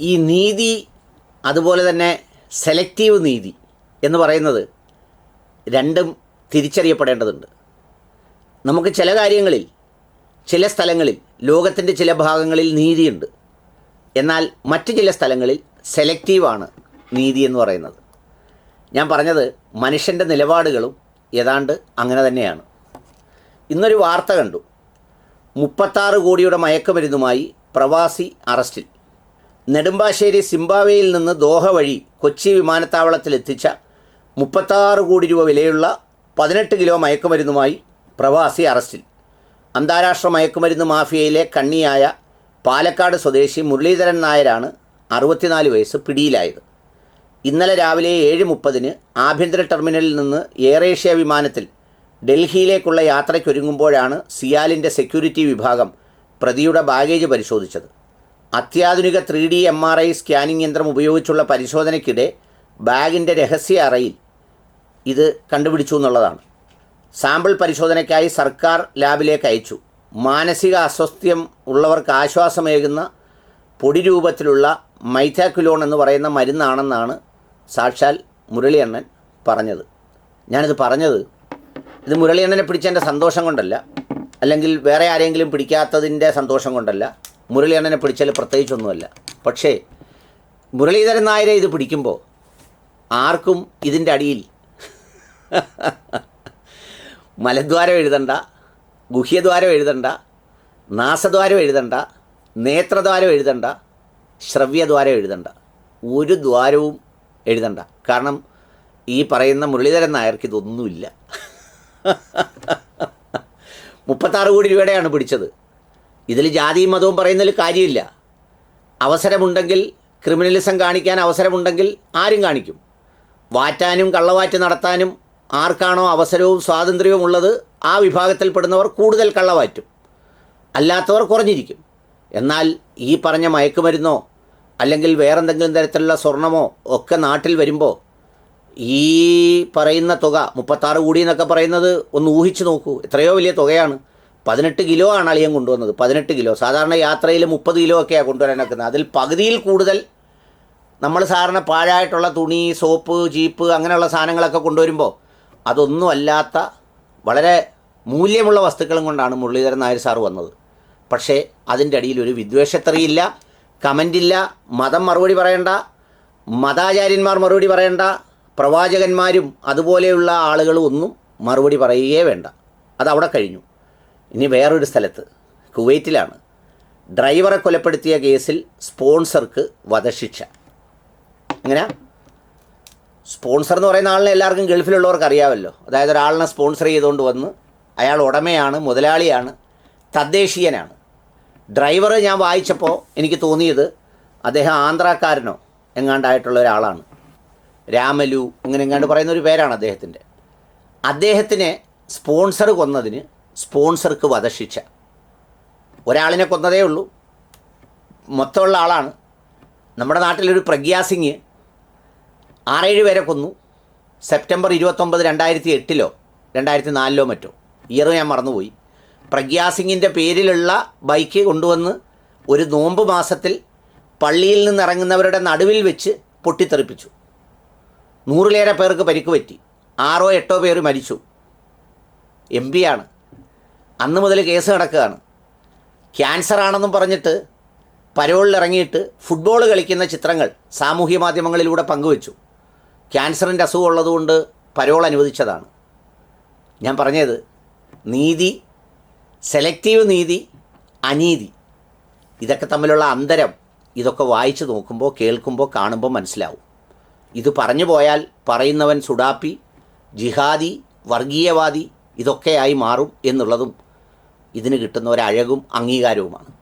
ഈ നീതി അതുപോലെ തന്നെ സെലക്റ്റീവ് നീതി എന്ന് പറയുന്നത് രണ്ടും തിരിച്ചറിയപ്പെടേണ്ടതുണ്ട്. നമുക്ക് ചില കാര്യങ്ങളിൽ ചില സ്ഥലങ്ങളിൽ ലോകത്തിന്റെ ചില ഭാഗങ്ങളിൽ നീതിയുണ്ട്. എന്നാൽ മറ്റ് ചില സ്ഥലങ്ങളിൽ സെലക്റ്റീവാണ് നീതി എന്ന് പറയുന്നത്. ഞാൻ പറഞ്ഞത് മനുഷ്യന്റെ നിലപാടുകളും ഏതാണ്ട് അങ്ങനെ തന്നെയാണ്. ഇന്നൊരു വാർത്ത കണ്ടു. മുപ്പത്താറ് കോടിയുടെ മയക്കുമരുന്നുമായി പ്രവാസി അറസ്റ്റിൽ. നെടുമ്പാശ്ശേരി സിംബാവയിൽ നിന്ന് ദോഹ വഴി കൊച്ചി വിമാനത്താവളത്തിൽ എത്തിച്ച മുപ്പത്താറ് കോടി രൂപ വിലയുള്ള പതിനെട്ട് കിലോ മയക്കുമരുന്നുമായി പ്രവാസി അറസ്റ്റിൽ. അന്താരാഷ്ട്ര മയക്കുമരുന്ന് മാഫിയയിലെ കണ്ണിയായ പാലക്കാട് സ്വദേശി മുരളീധരൻ നായരാണ് അറുപത്തിനാല് വയസ്സ് പിടിയിലായത്. ഇന്നലെ രാവിലെ ഏഴ് മുപ്പതിന് ആഭ്യന്തര ടെർമിനലിൽ നിന്ന് എയർ ഏഷ്യ വിമാനത്തിൽ ഡൽഹിയിലേക്കുള്ള യാത്രയ്ക്കൊരുങ്ങുമ്പോഴാണ് സിയാലിന്റെ സെക്യൂരിറ്റി വിഭാഗം പ്രതിയുടെ ബാഗേജ് പരിശോധിച്ചത്. അത്യാധുനിക three D M R I scanning യന്ത്രം ഉപയോഗിച്ചുള്ള പരിശോധനയ്ക്കിടെ ബാഗിന്റെ രഹസ്യ അറയിൽ ഇത് കണ്ടുപിടിച്ചു എന്നുള്ളതാണ്. സാമ്പിൾ പരിശോധനയ്ക്കായി സർക്കാർ ലാബിലേക്ക് അയച്ചു. മാനസിക അസ്വസ്ഥ്യം ഉള്ളവർക്ക് ആശ്വാസമേകുന്ന പൊടി രൂപത്തിലുള്ള മൈഥാക്കുലോൺ എന്ന് പറയുന്ന മരുന്നാണെന്നാണ് സാക്ഷാൽ മുരളിയണ്ണൻ പറഞ്ഞത്. ഞാനിത് പറഞ്ഞത് ഇത് മുരളിയണ്ണനെ പിടിച്ചതിന്റെ സന്തോഷം കൊണ്ടല്ല അല്ലെങ്കിൽ വേറെ ആരെങ്കിലും പിടിക്കാത്തതിന്റെ സന്തോഷം കൊണ്ടല്ല മുരളിയണ്ണനെ പിടിച്ചാൽ പ്രത്യേകിച്ചൊന്നുമല്ല. പക്ഷേ മുരളീധരൻ നായരെ ഇത് പിടിക്കുമ്പോൾ ആർക്കും ഇതിന്റെ അടിയിൽ മലദ്വാരം എഴുതണ്ട ഗുഹ്യദ്വാരം എഴുതണ്ട നാസദ്വാരം എഴുതണ്ട നേത്രദ്വാരം എഴുതണ്ട ശ്രവ്യദ്വാരം എഴുതണ്ട. ഒരു ദ്വാരവും എഴുതണ്ട. കാരണം ഈ പറയുന്ന മുരളീധരൻ നായർക്ക് ഇതൊന്നുമില്ല. മുപ്പത്താറ് കോടി രൂപയുടെയാണ് പിടിച്ചത്. ഇതിൽ ജാതിയും മതവും പറയുന്നതിൽ കാര്യമില്ല. അവസരമുണ്ടെങ്കിൽ ക്രിമിനലിസം കാണിക്കാൻ അവസരമുണ്ടെങ്കിൽ ആരും കാണിക്കും. വാറ്റാനും കള്ളവാറ്റ് നടത്താനും ആർക്കാണോ അവസരവും സ്വാതന്ത്ര്യവും ഉള്ളത് ആ വിഭാഗത്തിൽപ്പെടുന്നവർ കൂടുതൽ കള്ളവാറ്റും. അല്ലാത്തവർ കുറഞ്ഞിരിക്കും. എന്നാൽ ഈ പറഞ്ഞ മയക്കുമരുന്നോ അല്ലെങ്കിൽ വേറെന്തെങ്കിലും തരത്തിലുള്ള സ്വർണമോ ഒക്കെ നാട്ടിൽ വരുമ്പോൾ ഈ പറയുന്ന തുക മുപ്പത്താറ് കോടി എന്നൊക്കെ പറയുന്നത് ഒന്ന് ഊഹിച്ചു നോക്കൂ. എത്രയോ വലിയ തുകയാണ്. പതിനെട്ട് കിലോ ആണ് അളിയൻ കൊണ്ടുവന്നത്. പതിനെട്ട് കിലോ. സാധാരണ യാത്രയിൽ മുപ്പത് കിലോ ഒക്കെയാണ് കൊണ്ടുവരാൻ വെക്കുന്നത് അതിൽ പകുതിയിൽ കൂടുതൽ നമ്മൾ സാധാരണ പാഴായിട്ടുള്ള തുണി സോപ്പ് ജീപ്പ് അങ്ങനെയുള്ള സാധനങ്ങളൊക്കെ കൊണ്ടുവരുമ്പോൾ അതൊന്നും അല്ലാത്ത വളരെ മൂല്യമുള്ള വസ്തുക്കളും കൊണ്ടാണ് മുരളീധരൻ നായർ സാർ വന്നത്. പക്ഷേ അതിന്റെ അടിയിൽ ഒരു വിദ്വേഷത്തെറിയില്ല കമന്റില്ല മതം മറുപടി പറയണ്ട മതാചാര്യന്മാർ മറുപടി പറയണ്ട പ്രവാചകന്മാരും അതുപോലെയുള്ള ആളുകളും ഒന്നും മറുപടി പറയുകയേ വേണ്ട. അതവിടെ കഴിഞ്ഞു. ഇനി വേറൊരു സ്ഥലത്ത്. കുവൈറ്റിലാണ്. ഡ്രൈവറെ കൊലപ്പെടുത്തിയ കേസിൽ സ്പോൺസർക്ക് വധശിക്ഷ. അങ്ങനെ സ്പോൺസർ എന്ന് പറയുന്ന ആളിനെ എല്ലാവർക്കും ഗൾഫിലുള്ളവർക്ക് അറിയാമല്ലോ. അതായത് ഒരാളിനെ സ്പോൺസർ ചെയ്തുകൊണ്ട് വന്ന് അയാൾ ഉടമയാണ് മുതലാളിയാണ് തദ്ദേശീയനാണ്. ഡ്രൈവർ ഞാൻ വായിച്ചപ്പോൾ എനിക്ക് തോന്നിയത് അദ്ദേഹം ആന്ധ്രാക്കാരനോ എങ്ങാണ്ടായിട്ടുള്ള ഒരാളാണ്. രാമലു ഇങ്ങനെ എങ്ങാണ്ട് പറയുന്ന ഒരു പേരാണ് അദ്ദേഹത്തിന്റെ അദ്ദേഹത്തിനെ സ്പോൺസർ കൊന്നതിന് സ്പോൺസർക്ക് വധശിക്ഷ. ഒരാളിനെ കൊന്നതേ ഉള്ളൂ. മൊത്തമുള്ള ആളാണ്. നമ്മുടെ നാട്ടിലൊരു പ്രഗ്യാ സിംഗ് ആറേഴ് പേരെ കൊന്നു. സെപ്റ്റംബർ ഇരുപത്തൊമ്പത് രണ്ടായിരത്തി എട്ടിലോ രണ്ടായിരത്തി നാലിലോ മറ്റോ. ഇയർ ഞാൻ മറന്നുപോയി. പ്രഗ്യാ സിംഗിന്റെ പേരിലുള്ള ബൈക്ക് കൊണ്ടുവന്ന് ഒരു നോമ്പ് മാസത്തിൽ പള്ളിയിൽ നിന്നിറങ്ങുന്നവരുടെ നടുവിൽ വെച്ച് പൊട്ടിത്തെറിപ്പിച്ചു. നൂറിലേറെ പേർക്ക് പരിക്ക് പറ്റി. ആറോ എട്ടോ പേര് മരിച്ചു. എം ആണ്. അന്ന് മുതൽ കേസ് നടക്കുകയാണ്. ക്യാൻസർ ആണെന്നും പറഞ്ഞിട്ട് പരോളിലിറങ്ങിയിട്ട് ഫുട്ബോൾ കളിക്കുന്ന ചിത്രങ്ങൾ സാമൂഹ്യ മാധ്യമങ്ങളിലൂടെ പങ്കുവച്ചു. ക്യാൻസറിന്റെ അസുഖം ഉള്ളതുകൊണ്ട് പരോൾ അനുവദിച്ചതാണ്. ഞാൻ പറഞ്ഞത് നീതി സെലക്റ്റീവ് നീതി അനീതി ഇതൊക്കെ തമ്മിലുള്ള അന്തരം ഇതൊക്കെ വായിച്ചു നോക്കുമ്പോൾ കേൾക്കുമ്പോൾ കാണുമ്പോൾ മനസ്സിലാവും. ഇത് പറഞ്ഞു പോയാൽ പറയുന്നവൻ സുഡാപ്പി ജിഹാദി വർഗീയവാദി ഇതൊക്കെയായി മാറും എന്നുള്ളതും ഇതിന് കിട്ടുന്ന ഒരഴകും അംഗീകാരവുമാണ്.